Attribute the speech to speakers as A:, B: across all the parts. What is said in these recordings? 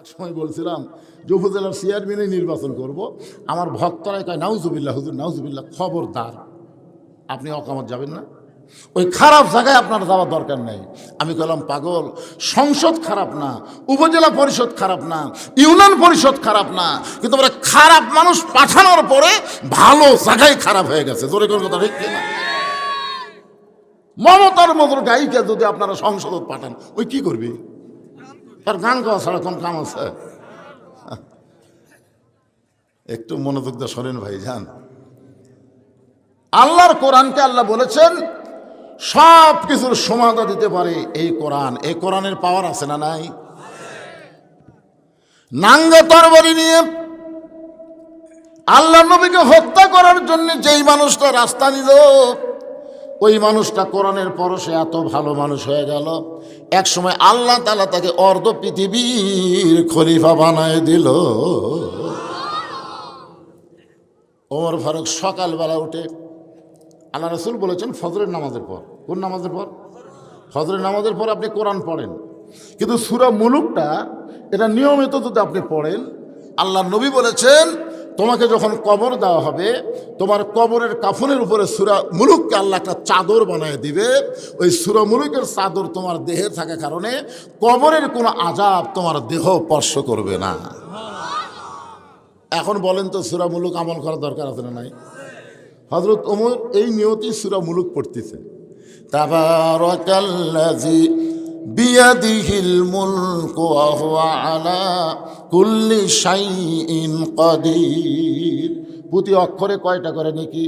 A: এক সময় বলছিলাম, যে উপজেলার চেয়ারম্যানে নির্বাচন করব। আমার ভক্তরাই কয়, নাউজুবিল্লাহ, হুজুর, নাউজুবিল্লাহ, খবরদার। আপনি অকামত যাবেন না। ওই খারাপ জায়গায় আপনার যাওয়ার দরকার নেই। আমি কলাম পাগল, সংসদ খারাপ না, উপজেলা পরিষদ খারাপ না, ইউনিয়ন পরিষদ খারাপ না, কিন্তু আমরা খারাপ মানুষ পাঠানোর পরে ভালো জায়গায় খারাপ হয়ে গেছে। জোরে কোন কথা ঠিক না মমতার মতো গায়িকা যদি আপনারা সংসদত পাঠান, ওই কি করবি? তার গান গাওয়া ছাড়া কোন কাম আছে? একটু মনোযোগ দিয়ে শোনেন ভাই যান। আল্লাহর কোরআনকে আল্লাহ বলেছেন সব কিছুর সমাধা দিতে পারে এই কোরআন। এই কোরআনের পাওয়ার আছে না নাই? নাঙ্গা তরবারি নিয়ে আল্লাহ নবীকে হত্যা করার জন্য যেই মানুষটা রাস্তা নিল ওই মানুষটা কোরআনের পরশে এত ভালো মানুষ হয়ে গেল। এক সময় আল্লাহ তালা তাকে অর্ধ পৃথিবীর খলিফা বানায় দিল। ওমর ফারুক সকালবেলা উঠে, আল্লাহ রসুল বলেছেন, ফজরের নামাজের পর। কোন নামাজের পর? ফজরের নামাজের পর আপনি কোরআন পড়েন। কিন্তু সুরা মুলুকটা, এটা নিয়মিত যদি আপনি পড়েন, আল্লাহ নবী বলেছেন তোমাকে যখন কবর দেওয়া হবে, তোমার কবরের কাফনের উপরে সুরা মুলুককে আল্লাহ একটা চাদর বানায় দিবে। ওই সুরা মুলুকের চাদর তোমার দেহে থাকার কারণে কবরের কোনো আজাব তোমার দেহ স্পর্শ করবে না। এখন বলেন তো সুরা মুলুক আমল করার দরকার আছে না নাই? হজরত ওমর এই নিয়তি সুরা মুলুক পড়তেছে। তাবারাকাল্লাজি বিয়াদিহিল মুলকু ওয়া হুয়া আলা কুল্লি শাইইন কাদির। প্রতি অক্ষরে কয়টা করে নাকি?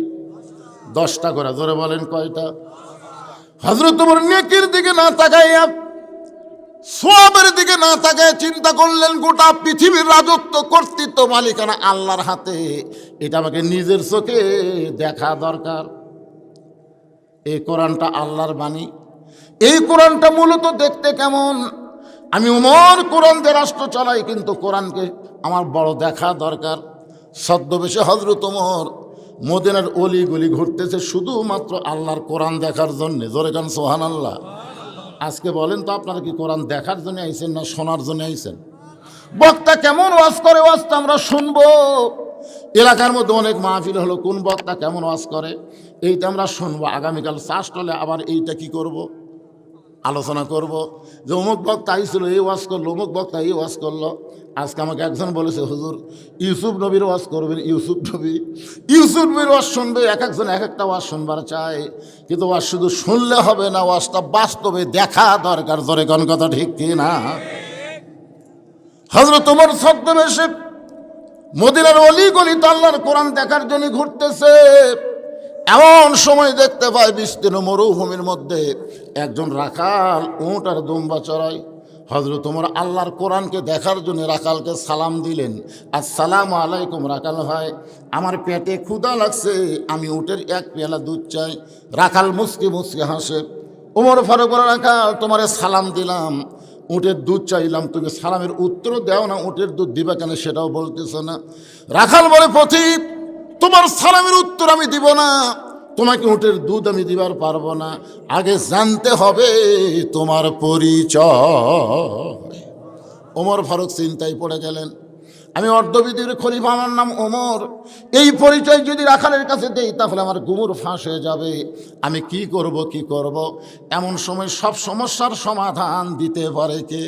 A: দশটা করে, জোরে বলেন কয়টা? হজরত তোমার নেকির দিকে না তাকাইয়া, সোয়াবের দিকে না তাকায় চিন্তা করলেন, গোটা পৃথিবীর রাজত্ব কর্তৃত্ব মালিকানা আল্লাহর হাতে। এটা আমাকে নিজের চোখে দেখা দরকার। এই কোরআনটা আল্লাহর বাণী। এই কোরআনটা মূলত দেখতে কেমন? আমি উমর কোরআন দিয়ে রাষ্ট্র চালাই, কিন্তু কোরআনকে আমার বড় দেখা দরকার। ছদ্মবেশে হজরত ওমর মদিনার অলি গলি ঘুরতেছে শুধুমাত্র আল্লাহর কোরআন দেখার জন্যে। জোরে গান সোহান আল্লাহ আজকে বলেন তো, আপনারা কি কোরআন দেখার জন্য আইছেন না শোনার জন্য আইছেন? বক্তা কেমন ওয়াজ করে, ওয়াজ তো আমরা শুনব। এলাকার মধ্যে অনেক মাহফিল হলো, কোন বক্তা কেমন ওয়াজ করে, এইটা আমরা শুনব। আগামীকাল চাষ হলে আবার এইটা কি করব। আলোচনা করব। যে অমুক বক্তা আইছিল, এই ওয়াজ করল, অমুক বক্তা এই ওয়াজ করল। আজকে আমাকে একজন বলেছে, হুজুর, ইউসুফ নবীর ওয়াজ করবেন, ইউসুফ নবী। ইউসুফ নবীর ওয়াজ শুনবে, এক একজন এক একটা ওয়াজ শুনবার চায়। কিন্তু ওয়াজ শুধু শুনলে হবে না, ওয়াজটা বাস্তবে দেখা দরকার। ধরে কোন কথা ঠিক কি না? হজরত তোমার ছদ্মবেশে মদিনার অলি গলি তো আল্লাহর কোরআন দেখার জন্য ঘুরতেছে। এমন সময় দেখতে পায় বিস্তীর্ণ মরুভূমির মধ্যে একজন রাখাল উঁট আর দুম্বা চড়াই হজরত তোমার আল্লাহর কোরআনকে দেখার জন্য রাখালকে সালাম দিলেন। আসসালাম আলাইকুম রাখাল ভাই, আমার পেটে ক্ষুধা লাগছে, আমি উটের এক পেলা দুধ চাই। রাখাল মুসকি মুসকি হাসে, ওমর ফারুক রাখাল তোমারে সালাম দিলাম, উটের দুধ চাইলাম, তুমি সালামের উত্তর দাও না, উটের দুধ দিবা কেন সেটাও বলতেছ না। রাখাল বলে পথিক তোমার সালামের উত্তর আমি দিব না। তোমাকে উটের দুধ আমি দিবার পারব না। আগে জানতে হবে তোমার পরিচয়। ওমর ফারুক চিন্তায় পড়ে গেলেন। আমি অর্ধবিধির খলিফা, আমার নাম ওমর। এই পরিচয় যদি রাখালের কাছে দেই, তাহলে আমার গুমুর ফাঁস হয়ে যাবে। আমি কি করব কি করব? এমন সময় সব সমস্যার সমাধান দিতে পারে কে?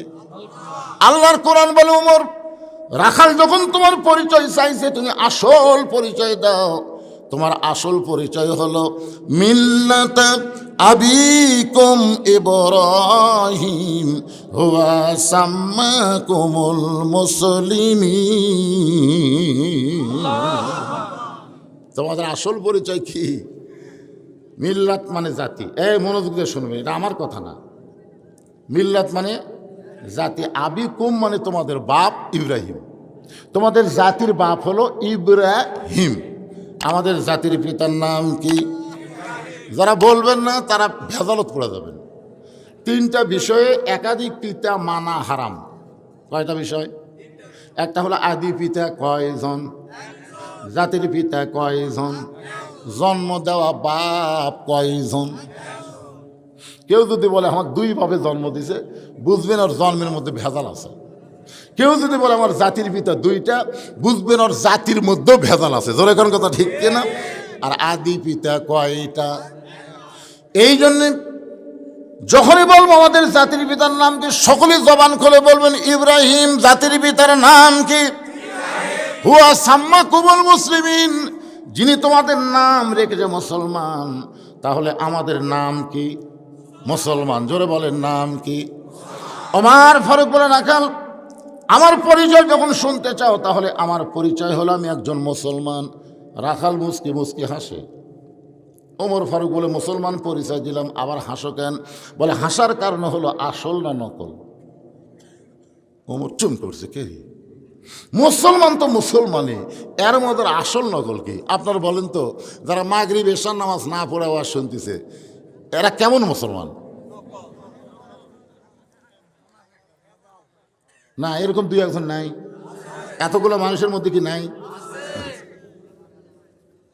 A: আল্লাহর কোরআন বলে, ওমর রাখাল, যখন তোমার পরিচয় চাইছে, তুমি আসল পরিচয় দাও। তোমার আসল পরিচয় হলো, মিল্লাত আবিকুম ইব্রাহিম, হুয়া সাম্মাকুমুল মুসলিমিন। তোমাদের আসল পরিচয় কি? মিল্লাত মানে জাতি। এই মনোযোগ দিয়ে শুনবে, এটা আমার কথা না। মিল্লাত মানে জাতি আবিকুম মানে তোমাদের বাপ ইব্রাহিম। তোমাদের জাতির বাপ হলো ইব্রাহিম। আমাদের জাতির পিতার নাম কি? যারা বলবেন না, তারা ভেজালত পড়ে যাবেন তিনটা বিষয়ে একাধিক পিতা মানা হারাম। কয়টা বিষয়? একটা হলো আদি পিতা কয়জন? জাতির পিতা কয়জন? জন্ম দেওয়া বাপ কয়জন? কেউ যদি বলে আমার দুইভাবে জন্ম দিছে, বুঝবেন ওর জন্মের মধ্যে ভেজাল আছে। কেউ যদি বলে, আমার জাতির পিতা দুইটা, বুঝবেন ওর জাতির মধ্যেও ভেজাল আছে। জোরে কোন কথা ঠিক কিনা? আর আদি পিতা কয়টা? এই জন্যে যখনই বলব, আমাদের জাতির পিতার নাম কি? সকলে জবান খুলে বলবেন, ইব্রাহিম, জাতির পিতার নাম কি? হুয়া সাম্মা কুবল মুসলিমিন, যিনি তোমাদের নাম রেখেছে মুসলমান, তাহলে আমাদের নাম কি? মুসলমান, জোরে বলেন নাম কি? আমার ফারুক বলে রাখাল আমার পরিচয় যখন শুনতে চাও, তাহলে আমার পরিচয় হলো আমি একজন মুসলমান। রাখাল মুসকি মুসকি হাসে। ওমর ফারুক বলে, মুসলমান পরিচয় দিলাম, আবার হাসো কেন? বলে, হাসার কারণ হলো আসল না নকল? ওমর চুম করছে, কে মুসলমান তো মুসলমানই, এর মধ্যে আসল নকল কি? আপনার বলেন তো, যারা মাগরি বেশার নামাজ না পড়ে আওয়াজ শুনতেছে এরা কেমন মুসলমান? না, এরকম দুই একজন নাই। এতগুলো মানুষের মধ্যে কি নাই?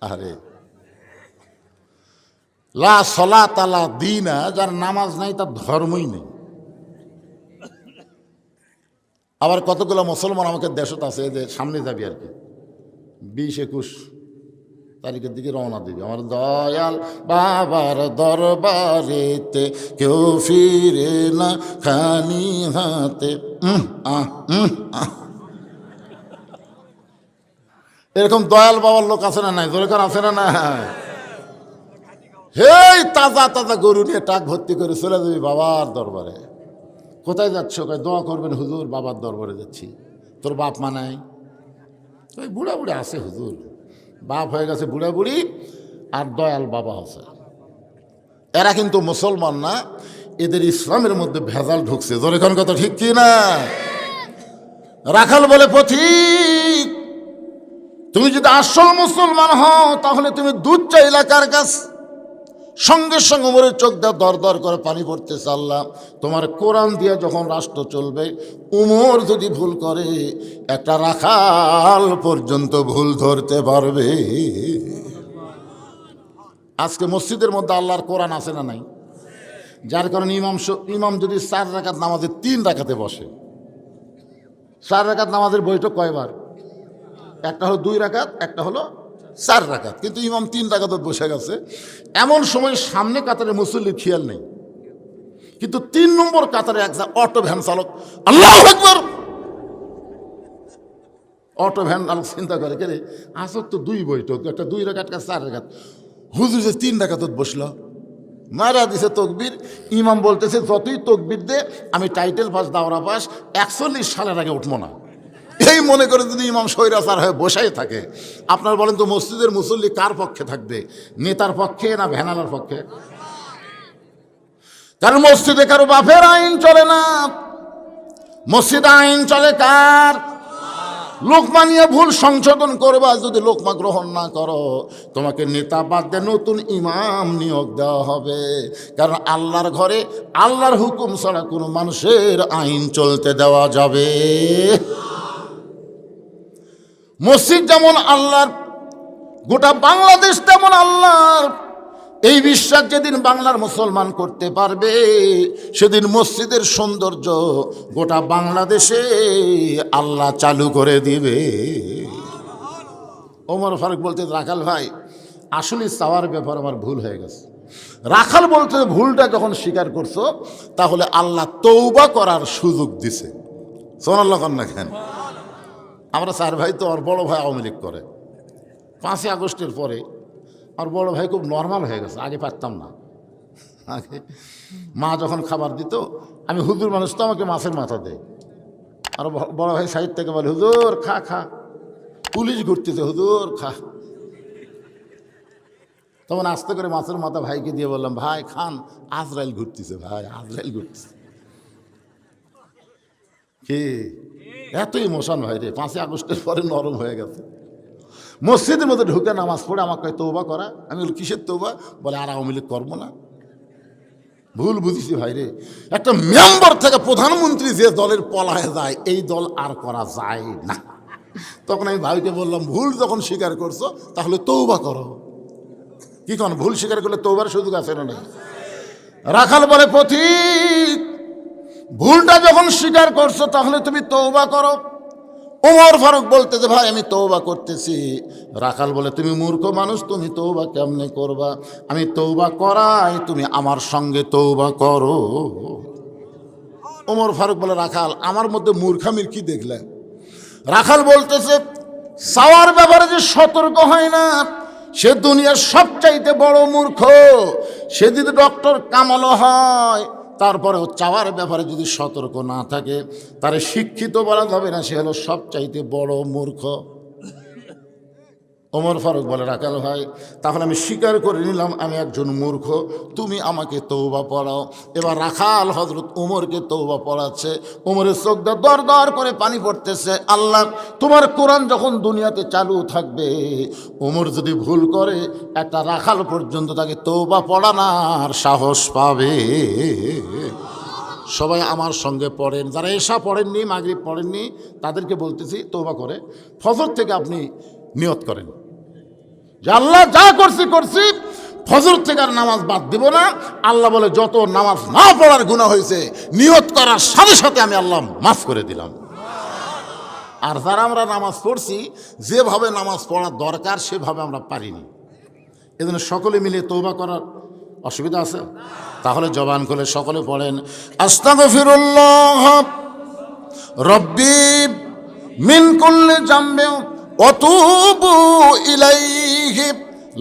A: আরে। লা সলা তালা দিনা, যার নামাজ নাই, তার ধর্মই নেই। আবার কতগুলো মুসলমান আমাকে দেশত আছে যে সামনে যাবি আর কি। বিশ একুশ। তারিখের দিকে রওনা দিবি। আমার দয়াল বাবার দরবারেতে কেউ ফিরে না খানি হাতে। এরকম দয়াল বাবার লোক আছে না নাই? দরকার আছে না না হেই, তাজা তাজা গরু নিয়ে টাক ভর্তি করে চলে যাবি বাবার দরবারে। কোথায় যাচ্ছ? কয়, দোয়া করবেন হুজুর, বাবার দরবারে যাচ্ছি। তোর বাপ মা নাই? ওই বুড়া বুড়ি আছে হুজুর। বাপ হয়ে গেছে বুড়া বুড়ি আর দয়াল বাবা আছে। এরা কিন্তু মুসলমান না, এদের ইসলামের মধ্যে ভেজাল ঢুকছে। জোরেখন কথা ঠিক কি না? রাখাল বলে, পথিক, তুমি যদি আসল মুসলমান হও, তাহলে তুমি দুধ চাইলা কার কাছ সঙ্গে সঙ্গে ওমরের চোখ দেওয়া দর দর করে পানি পড়তে চাল্লাম তোমার কোরআন দিয়ে যখন রাষ্ট্র চলবে, উমর যদি ভুল করে, একটা রাখাল পর্যন্ত ভুল ধরতে পারবে। আজকে মসজিদের মধ্যে আল্লাহর কোরআন আছে না নাই? যার কারণে ইমাম ইমাম যদি চার রাকাত নামাজে তিন রাকাতে বসে। চার রাকাত নামাজের বৈঠক কয়বার? একটা হলো দুই রাকাত, একটা হলো চার রাকাত, কিন্তু ইমাম তিন রাকাত বসে গেছে। এমন সময় সামনে কাতারে মুসল্লির খেয়াল নেই। কিন্তু তিন নম্বর কাতারে এক অটো ভ্যান চালক, আল্লাহ একবার অটো ভ্যান চালক চিন্তা করে, কে রে আসক তো দুই বৈঠক, একটা দুই একটা চার রাকাত। হুজুর যে তিন রাকাতত বসল, মারা দিছে তকবির, ইমাম বলতেছে, যতই তকবির দে, আমি টাইটেল পাস, দাওরা পাস, একচল্লিশ সালের আগে উঠবো না। এই মনে করে যদি ইমাম সৈরাচার হয়ে বসাই থাকে, আপনার বলেন তো মসজিদের মুসল্লি কার পক্ষে থাকবে? নেতার পক্ষে না ভ্যানালার পক্ষে? কারণ মসজিদে কারও বাপের আইন চলে না। মসজিদে আইন চলে কার? লোকমা নিয়ে ভুল সংশোধন করবা যদি লোকমা গ্রহণ না করো, তোমাকে নেতা বাদ দিয়ে নতুন ইমাম নিয়োগ দেওয়া হবে। কারণ আল্লাহর ঘরে আল্লাহর হুকুম ছাড়া কোনো মানুষের আইন চলতে দেওয়া যাবে। মসজিদ যেমন আল্লাহর, গোটা বাংলাদেশ তেমন আল্লাহর। এই বিশ্বাস যেদিন বাংলার মুসলমান করতে পারবে, সেদিন মসজিদের সৌন্দর্য গোটা বাংলাদেশে আল্লাহ চালু করে দিবে। ওমর ফারুক বলতে রাখাল ভাই, আসলে চাওয়ার ব্যাপার আমার ভুল হয়ে গেছে। রাখাল বলতে, ভুলটা যখন স্বীকার করছ, তাহলে আল্লাহ তৌবা করার সুযোগ দিছে। সোনাল্লাহ কন্যা খান। আমরা চার ভাই তো আর বড় ভাই আওয়ামী লীগ করে। পাঁচই আগস্টের পরে আর বড় ভাই খুব নর্মাল হয়ে গেছে, আগে পারতাম না। আগে মা যখন খাবার দিত, আমি হুজুর মানুষ তো আমাকে মাছের মাথা দেয়। আর বড় ভাই সাইড থেকে বলে, হুজুর, খা খা। পুলিশ ঘুরতেছে, হুজুর, খা। তখন আস্তে করে মাছের মাথা ভাইকে দিয়ে বললাম, ভাই, খান। আজরাইল ঘুরতেছে, ভাই, আজরাইল ঘুরতেছে। কি? এত ইমোশন ভাই রে, পাঁচই আগস্টের পরে নরম হয়ে গেছে। মসজিদের মধ্যে ঢুকে নামাজ পড়ে আমাকে তৌবা করা? আমি বলি, কিসের তৌবা বলে, আর আওয়ামী লীগ করব না। ভুল বুঝেছি ভাই রে। একটা মেম্বার থেকে প্রধানমন্ত্রী যে দলের পলায় যায়, এই দল আর করা যায় না। তখন আমি ভাইকে বললাম, ভুল যখন স্বীকার করছ, তাহলে তৌবা করো। কি কোন, ভুল স্বীকার করলে তৌবার সুযোগ আছে না রাখাল বলে, পথিক ভুলটা যখন স্বীকার করছ, তাহলে তুমি তৌবা করো। ওমর ফারুক বলতেছে ভাই, আমি তৌবা করতেছি। রাখাল বলে, তুমি মূর্খ মানুষ, তুমি তৌবা কেমনে করবা? আমি তৌবা করাই, তুমি আমার সঙ্গে তৌবা করো। ওমর ফারুক বলে, রাখাল, আমার মধ্যে মূর্খামির কি দেখলে রাখাল বলতেছে, সাওয়ার ব্যাপারে যে সতর্ক হয় না, সে দুনিয়ার সবচাইতে বড় মূর্খ। সে যদি ডক্টর কামালো হয় তারপরেও চাওয়ার ব্যাপারে যদি সতর্ক না থাকে, তারে শিক্ষিত বলা যাবে না, সে হলো সবচাইতে বড় মূর্খ। ওমর ফারুক বলে রাখাল ভাই, তাহলে আমি স্বীকার করে নিলাম আমি একজন মূর্খ। তুমি আমাকে তৌবা পড়াও। এবার রাখাল হজরত ওমরকে তৌবা পড়াচ্ছে। উমরের চোখটা দর দর করে পানি পড়তেছে। আল্লাহ, তোমার কোরআন যখন দুনিয়াতে চালু থাকবে, ওমর যদি ভুল করে, একটা রাখাল পর্যন্ত তাকে তৌবা পড়ানোর সাহস পাবে। সবাই আমার সঙ্গে পড়েন। যারা এসা পড়েননি, মাগরিব পড়েননি, তাদেরকে বলতেছি তৌবা করে। ফজর থেকে আপনি নিয়ত করেন। যে আল্লাহ যা করছি করছি, ফজর থেকে আর নামাজ বাদ দিব না। আল্লাহ বলে, যত নামাজ না পড়ার গুণা হয়েছে, নিয়ত করার সাথে সাথে আমি আল্লাহ মাফ করে দিলাম। আর যারা আমরা নামাজ পড়ছি, যেভাবে নামাজ পড়ার দরকার, সেভাবে আমরা পারিনি। এজন্য সকলে মিলে তৌবা করার অসুবিধা আছে? তাহলে জবান করে সকলে পড়েন। আস্তাগফিরুল্লাহ। রব্বি, মিন কুল্লি জাম্বে অতুবু ইলাইহি,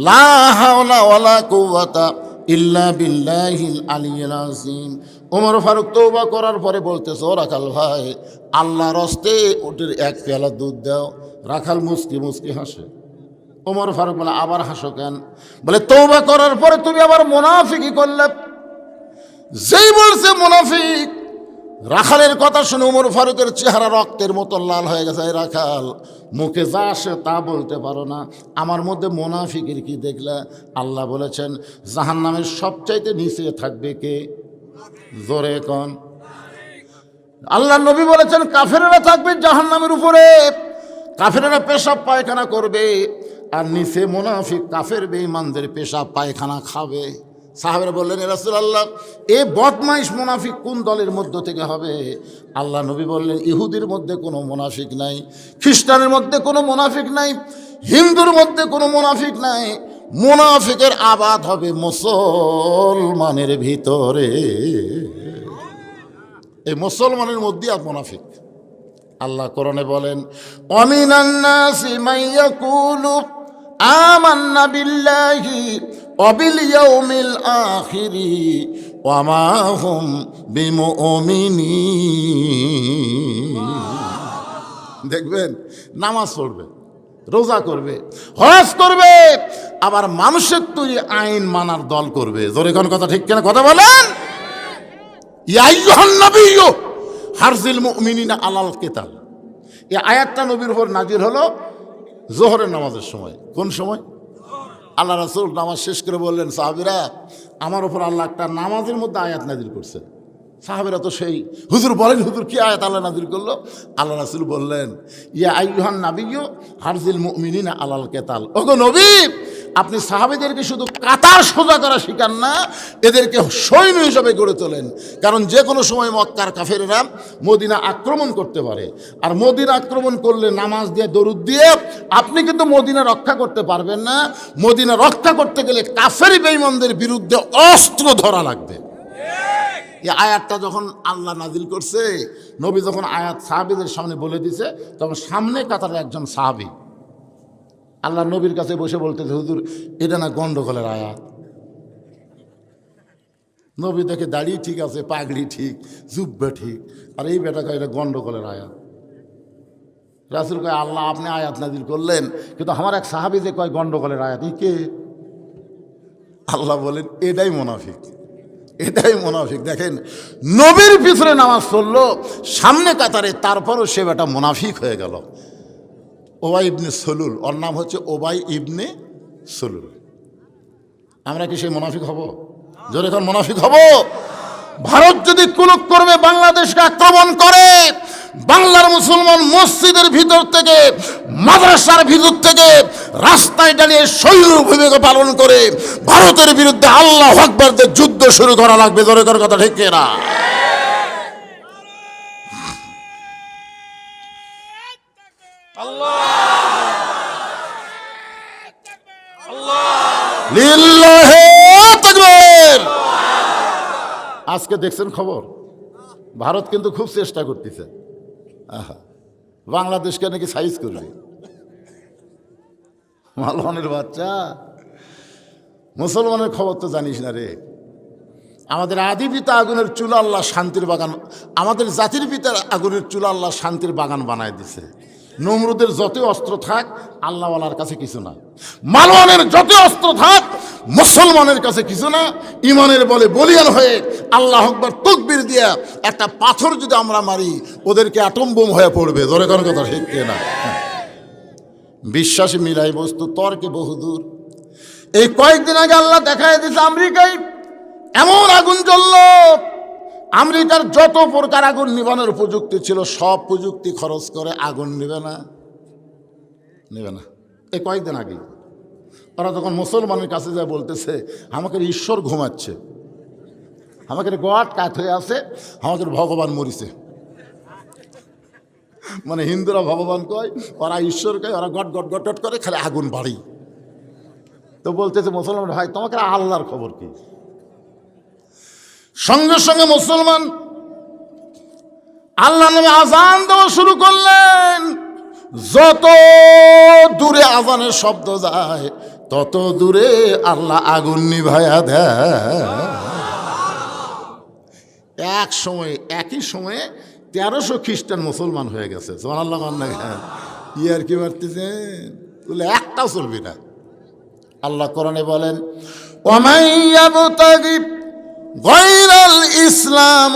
A: লা হাওলা ওয়ালা কুওয়াতা ইল্লা বিল্লাহিল আলিয়্যিল আযীম। ওমর ফারুক তওবা করার পরে বলতেছে, ও রাখাল ভাই, আল্লাহর হস্তে ওটির এক পেয়ালা দুধ দাও। রাখাল মুস্কি মুস্কি হাসে। ওমর ফারুক বলে, আবার হাসো কেন? বলে তৌবা করার পরে তুমি আবার মোনাফিকি করলে। যেই বলছে মোনাফিক, রাখালের কথা শুনে উমর ফারুকের চেহারা রক্তের মতো লাল হয়ে গেছে রাখাল মুখে যা আসে তা বলতে পারো না। আমার মধ্যে মোনাফিকের কি দেখলে? আল্লাহ বলেছেন জাহান নামের সবচাইতে নিচে থাকবে কে? জোরে কন? আল্লাহ নবী বলেছেন, কাফেরেরা থাকবে জাহান নামের উপরে। কাফেরেরা পেশাব পায়খানা করবে। আর নিচে মোনাফিক কাফের বেঈমানদের পেশাব পায়খানা খাবে। সাহাবেরা বললেন রাসুল আল্লাহ এ বদমাইশ মোনাফিক কোন দলের মধ্য থেকে হবে? আল্লাহ নবী বললেন, ইহুদির মধ্যে কোনো মোনাফিক নাই, খ্রিস্টানের মধ্যে কোনো মোনাফিক নাই, হিন্দুর মধ্যে কোনো মোনাফিক নাই। মোনাফিকের আবাদ হবে মুসলমানের ভিতরে। এই মুসলমানের মধ্যে আর মোনাফিক। আল্লাহ করণে বলেন অমিনান্না সিমাইয়া মাইয়াকুলু, আমান্না বিল্লাহি অবিল ইয়াউমিল আখিরি ওয়ামা হুম বিমুমিনিন। দেখবেন, নামাজ পড়বে, রোজা করবে, হজ করবে, আবার মানুষের তৈরি আইন মানার দল করবে। জোরে কোন কথা ঠিক কেনা কথা বলেন? হারজিল মুমিনিনা আলাল কেতাল এই আয়াতটা নবীর উপর নাজির হলো জোহরের নামাজের সময়। কোন সময়? আল্লাহ রাসুল নামাজ শেষ করে বললেন, সাহাবিরা, আমার ওপর আল্লাহ একটা নামাজের মধ্যে আয়াত নাজির করছে। সাহাবেরা তো সেই, হুজুর বলেন, হুজুর, কি আয়াত আল্লাহ নাজির করল? আল্লাহ রাসুল বললেন, ইয়া আইহান নাবিও হারজিল মিনিনা আলাল কেতাল। ওগো নবী আপনি সাহাবিদেরকে শুধু কাতার সোজা করা শিকার না, এদেরকে সৈন্য হিসাবে গড়ে তোলেন। কারণ যে কোনো সময় মক্কার কাফেরেরা মদিনা আক্রমণ করতে পারে। আর মদিনা আক্রমণ করলে নামাজ দিয়ে, দরুদ দিয়ে আপনি কিন্তু মদিনা রক্ষা করতে পারবেন না। মদিনা রক্ষা করতে গেলে কাফের বেইমানদের বিরুদ্ধে অস্ত্র ধরা লাগবে। এই আয়াতটা যখন আল্লাহ নাজিল করছে, নবী যখন আয়াত সাহাবিদের সামনে বলে দিছে, তখন সামনে কাতারে একজন সাহাবি আল্লাহ নবীর কাছে বসে বলতেছে, হুজুর, এটা না গন্ডগোলের আয়াত। নবী দেখে দাড়ি ঠিক আছে, পাগড়ি ঠিক, জুব্বে ঠিক, আর এই বেটা কয়, এটা গন্ডগোলের আয়াত। রাসুল কয়, আল্লাহ, আপনি আয়াত নাজির করলেন, কিন্তু আমার এক সাহাবি যে কয়, গন্ডগোলের আয়াত ই কে? আল্লাহ বলেন, এটাই মোনাফিক এটাই মোনাফিক। দেখেন, নবীর পিছনে নামাজ চলল সামনে কাতারে, তারপরও সে বেটা মোনাফিক হয়ে গেল। ওবাই ইবনে সলুল, ওর নাম হচ্ছে ওবাই ইবনে সলুল। আমরা কি সেই মোনাফিক হব? জোরে এখন মোনাফিক হব? ভারত যদি কুলুক করবে, বাংলাদেশকে আক্রমণ করে, বাংলার মুসলমান মসজিদের ভিতর থেকে, মাদ্রাসার ভিতর থেকে রাস্তায় দাঁড়িয়ে সৈন্য ভূমিকা পালন করে, ভারতের বিরুদ্ধে আল্লাহ আকবরদের যুদ্ধ শুরু করা লাগবে, জোরে করার কথা ঠিক না আজকে দেখছেন খবর? ভারত কিন্তু খুব চেষ্টা করতেছে। আহা, বাংলাদেশকে নাকি সাইজ করবে। মালওয়ানের বাচ্চা। মুসলমানের খবর তো জানিস না রে। আমাদের আদি পিতা আগুনের চুলা আল্লাহ শান্তির বাগান আমাদের জাতির পিতার আগুনের চুলা আল্লাহ শান্তির বাগান বানায় দিছে। নমরুদের যতই অস্ত্র থাক, আল্লাহওয়ালার কাছে কিছু না। মালওয়ানের যত অস্ত্র থাক, মুসলমানের কাছে কিছু না। ইমানের বলে বলিয়ান হয়ে আল্লাহ আকবর তকবির দিয়া একটা পাথর যদি আমরা মারি, ওদেরকে অ্যাটম বোম হয়ে পড়বে। ধরে কোন কথা ঠিক না? বিশ্বাসী মিলাই বস্তু, তর্কে বহুদূর এই কয়েকদিন আগে আল্লাহ দেখায় দিয়েছে আমেরিকায়, এমন আগুন জ্বলল আমেরিকার যত প্রকার আগুন নিবানোর প্রযুক্তি ছিল, সব প্রযুক্তি খরচ করে আগুন নেবে না। নেবে না। এই কয়েকদিন আগে। ওরা তখন মুসলমানের কাছে যা বলতেছে, আমাকে ঈশ্বর ঘুমাচ্ছে। আমাকে গড কাত হয়ে আছে। আমাকে ভগবান মরিছে। মানে হিন্দুরা ভগবান কয়, ওরা ঈশ্বর কয়, ওরা গট গট গট করে খালি আগুন বাড়ি তো বলতেছে মুসলমান, ভাই, তোমাকে আল্লাহর খবর কি? সঙ্গে সঙ্গে মুসলমান। আল্লাহ নামে আজান দেওয়া শুরু করলেন। যত দূরে আজানের শব্দ যায়, তত দূরে আল্লাহ আগুন নিভায়া এক সময়, একই সময়ে তেরোশো খ্রিস্টান মুসলমান হয়ে গেছে। সোমান আল্লাহ না ইয়ার কি মারতেছেন? বলে একটাও চলবি না। আল্লাহ কোরআনে বলেন ওমাইয়াবতাগি গায়রাল ইসলাম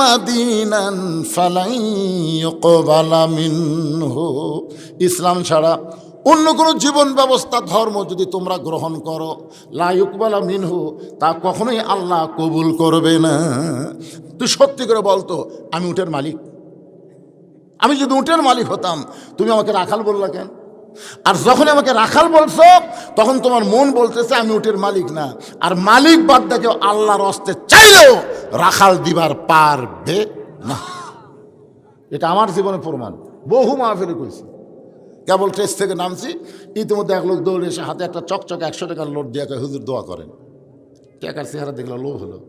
A: ইউকবালা মিনহু। ইসলাম ছাড়া অন্য কোনো জীবন ব্যবস্থা, ধর্ম যদি তোমরা গ্রহণ করো লাইকবালা মিনহু, তা কখনোই আল্লাহ কবুল করবে না। তুই সত্যি করে বলতো আমি উটের মালিক। আমি যদি উটের মালিক হতাম, তুমি আমাকে রাখাল বললা কেন? আর যখন আমাকে রাখাল বলছো, তখন তোমার মন বলতেছে, আমি উটের মালিক না। আর মালিক বাদ দেখে আল্লাহর অস্তে চাইলেও রাখাল দিবার পারবে না। এটা আমার জীবনে প্রমাণ। বহু মাহফিলে কইছি। কেবল ট্রেস থেকে নামছি, ইতিমধ্যে এক লোক দৌড়ে এসে হাতে একটা চকচক একশো টাকার লোড দিয়ে হুজুর, দোয়া করেন। টাকার চেহারা দেখলাম লোভ হলো।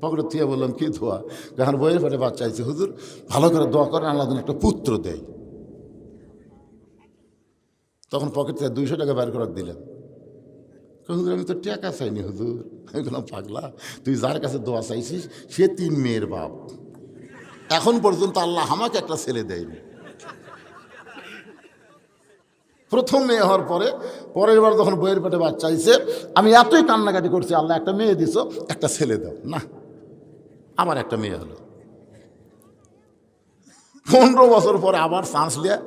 A: পকেটে থিয়ে বললাম, কি ধোয়া কারণ বইয়ের পেটে বাচ্চা আইছে, হুজুর, ভালো করে দোয়া করেন, আল্লাহ একটা পুত্র দেয়। তখন পকেট থেকে দুইশো টাকা বের করে দিলেন। হুজুর, আমি তো টাকা চাইনি, হুজুর। আমি বললাম, পাগলা, তুই যার কাছে দোয়া চাইছিস, সে তিন মেয়ের বাপ। এখন পর্যন্ত আল্লাহ আমাকে একটা ছেলে দেয়নি। প্রথম মেয়ে হওয়ার পরে, পরের বার যখন বইয়ের পেটে বাচ্চা আইছে আমি এতই কান্নাকাটি করছি, আল্লাহ, একটা মেয়ে দিছ, একটা ছেলে দাও। না, আবার একটা মেয়ে হলো। পনেরো বছর পরে আবার চান্স লিয়া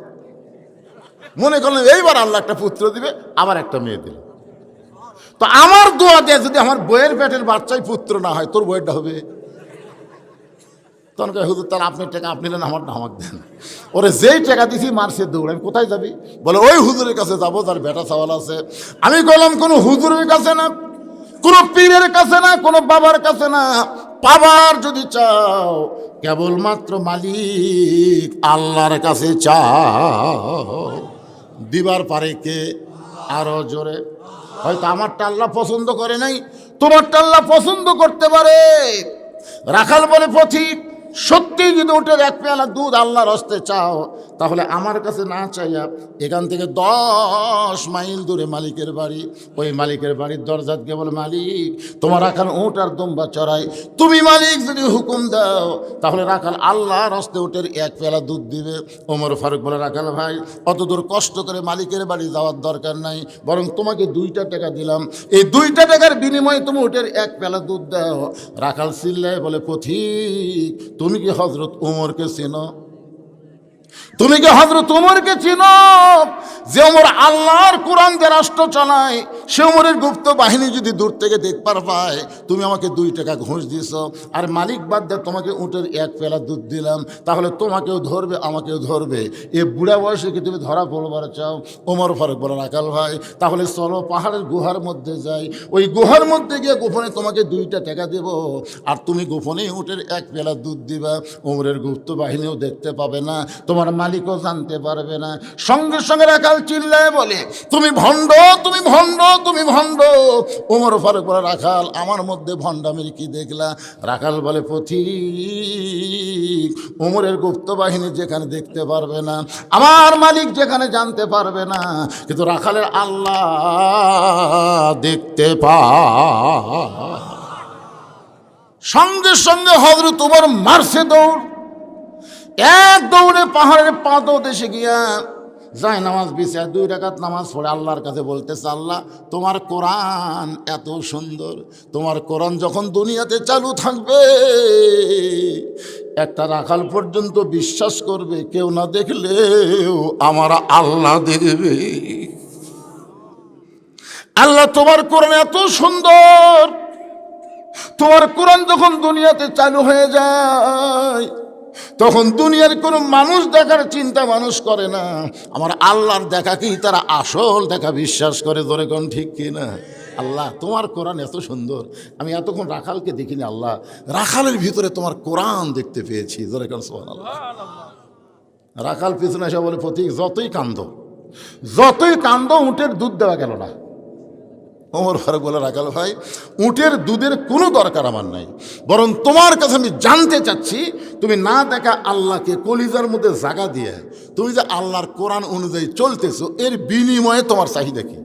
A: মনে করলেন, এইবার আল্লাহ একটা পুত্র দিবে, আবার একটা মেয়ে দিল। তো আমার দোয়া দিয়ে যদি আমার বইয়ের পেটের বাচ্চাই পুত্র না হয়, তোর বইয়েরটা হবে? তখন হুজুর, তাহলে আপনার টাকা, আপনি নেন আমার আমাক দেন। ওরে, যেই টাকা দিছি মারছে দৌড়, আমি কোথায় যাবি? বলে, ওই হুজুরের কাছে যাব তার বেটা সওয়াল আছে। আমি কইলাম, কোনো হুজুরের কাছে না, কোনো পীরের কাছে না, কোনো বাবার কাছে না। পাবার যদি চাও, কেবলমাত্র মালিক আল্লাহর কাছে চাও। দিবার পারে কে? আরও জোরে। হয়তো আমার আল্লাহ পছন্দ করে নাই তোমার আল্লাহ পছন্দ করতে পারে। রাখাল বলে পথিক সত্যি যদি উঠে এক পেয়ালা দুধ আল্লাহর হস্তে চাও, তাহলে আমার কাছে না চাইয়া এখান থেকে দশ মাইল দূরে মালিকের বাড়ি, ওই মালিকের বাড়ির দরজাত গিয়ে বলে মালিক, তোমার রাখাল উঁট আর দম্বা চড়াই। তুমি মালিক, যদি হুকুম দাও, তাহলে রাখাল আল্লাহর হস্তে উঠের এক পেয়ালা দুধ দিবে। ওমর ফারুক বলে, রাখাল ভাই অত দূর কষ্ট করে মালিকের বাড়ি যাওয়ার দরকার নাই, বরং তোমাকে দুইটা টাকা দিলাম। এই দুইটা টাকার বিনিময়ে তুমি উঠের এক পেলা দুধ দাও। রাখাল সিল্লায় বলে, পথিক তুমি কি হজরত উমরকে চেনো? তুমি কি হজরত উমরকে চিনো? যে উমর আল্লাহর কোরআন যে রাষ্ট্র চালায়, সে উমরের গুপ্ত বাহিনী যদি দূর থেকে দেখবার পায়, তুমি আমাকে দুই টাকা ঘুষ দিছ। আর মালিক বাদ দিয়ে তোমাকে উটের এক পেলা দুধ দিলাম, তাহলে তোমাকেও ধরবে, আমাকেও ধরবে। এ বুড়া বয়সে কি তুমি ধরা পড়বার চাও? ওমর ফারুক বলে রাখাল ভাই, তাহলে চলো পাহাড়ের গুহার মধ্যে যাই। ওই গুহার মধ্যে গিয়ে গোপনে তোমাকে দুইটা টাকা দেব। আর তুমি গোপনেই উটের এক পেলা দুধ দিবা। ওমরের গুপ্ত বাহিনীও দেখতে পাবে না। তোমার মালিকও জানতে পারবে না। সঙ্গে সঙ্গে রাখাল চিল্লায় বলে, তুমি ভণ্ড তুমি ভণ্ড তুমি ভণ্ড। ওমর ফারুক বলে, রাখাল, আমার মধ্যে ভণ্ডামির কি দেখলা? রাখাল বলে, পথিক, ওমরের গুপ্ত বাহিনী যেখানে দেখতে পারবে না, আমার মালিক যেখানে জানতে পারবে না, কিন্তু রাখালের আল্লাহ দেখতে পা সঙ্গে সঙ্গে হজরত তোমার মারছে দৌড়। এক দৌড়ে পাহাড়ের পাদ দেশে গিয়া যায় নামাজ বিছায় দুই রাকাত নামাজ পড়ে, আল্লাহর কাছে বলতেছে, আল্লাহ, তোমার কোরআন এত সুন্দর, তোমার কোরআন যখন দুনিয়াতে চালু থাকবে, একটা রাখাল পর্যন্ত বিশ্বাস করবে, কেউ না দেখলেও আমার আল্লাহ দেখবে। আল্লাহ, তোমার কোরআন এত সুন্দর, তোমার কোরআন যখন দুনিয়াতে চালু হয়ে যায় তখন দুনিয়ার কোনো মানুষ দেখার চিন্তা মানুষ করে না। আমার আল্লাহর দেখা কি? তারা আসল দেখা বিশ্বাস করে। ধরে কোন ঠিক কি না? আল্লাহ, তোমার কোরআন এত সুন্দর। আমি এতক্ষণ রাখালকে দেখিনি, আল্লাহ। রাখালের ভিতরে তোমার কোরআন দেখতে পেয়েছি। ধরে কোন সোহান রাখাল পিছনে এসে বলে প্রতীক যতই কান্দ যতই কান্দ, উটের দুধ দেওয়া গেল না। ওমর ফারুক বলে, রাখাল ভাই, উঁটের দুধের কোনো দরকার আমার নাই। বরং তোমার কাছে আমি জানতে চাচ্ছি, তুমি না দেখা আল্লাহকে কলিজার মধ্যে জাগা দিয়ে, তুমি যে আল্লাহর কোরআন অনুযায়ী চলতেছো, এর বিনিময়ে তোমার চাহিদা কি?